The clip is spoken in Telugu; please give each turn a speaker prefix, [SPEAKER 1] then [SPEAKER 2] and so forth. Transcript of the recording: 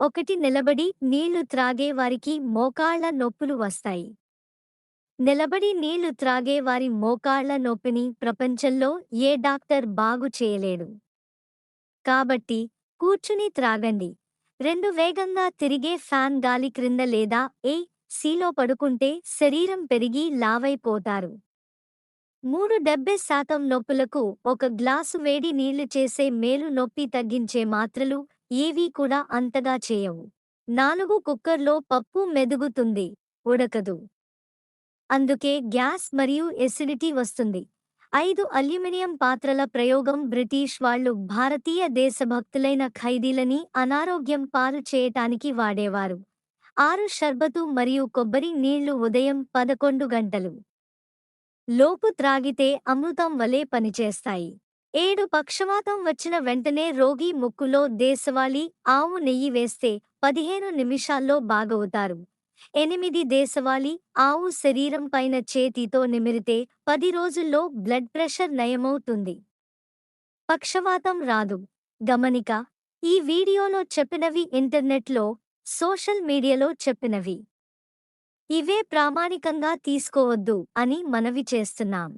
[SPEAKER 1] ఒకటి నిలబడి నీళ్ళు త్రాగే వారికి మోకాళ్ళ నొప్పులు వస్తాయి. నిలబడి నీళ్ళు త్రాగే వారి మోకాళ్ళ నొప్పిని ప్రపంచంలో ఏ డాక్టర్ బాగు చేయలేడు. కాబట్టి కూర్చుని త్రాగండి. రెండు వేగంగా తిరిగే ఫ్యాన్ గాలి క్రింద లేదా ఏ సీలో పడుకుంటే శరీరం పెరిగి లావైపోతారు. మూడు డెబ్బై శాతం నొప్పులకు ఒక గ్లాసు వేడి నీళ్ళు చేసే మేలు నొప్పి తగ్గించే మాత్రలు ఏవీ కూడా అంతగా చేయవు. నాలుగు కుక్కర్లో పప్పు మెదుగుతుంది ఉడకదు. అందుకే గ్యాస్ మరియు ఎసిడిటీ వస్తుంది. ఐదు అల్యూమినియం పాత్రల ప్రయోగం బ్రిటిష్ వాళ్ళు భారతీయ దేశభక్తులైన ఖైదీలని అనారోగ్యం పాలు చేయటానికి వాడేవారు. ఆరు షర్బతు మరియు కొబ్బరి నీళ్ళు ఉదయం పదకొండు గంటలు. లోపు త్రాగితే అమృతం వలె పనిచేస్తాయి. ఏడు పక్షవాతం వచ్చిన వెంటనే రోగి ముక్కులో దేశవాళీ ఆవు నెయ్యి వేస్తే పదిహేను నిమిషాల్లో బాగవుతారు. ఎనిమిది దేశవాళీ ఆవు శరీరం పైన చేతితో నిమిరితే పది రోజుల్లో బ్లడ్ ప్రెషర్ నయమవుతుంది. పక్షవాతం రాదు. గమనిక ఈ వీడియోలో చెప్పినవి ఇంటర్నెట్లో సోషల్ మీడియాలో చెప్పినవి. ఇవే ప్రామాణికంగా తీసుకోవద్దు అని మనవి చేస్తున్నాం.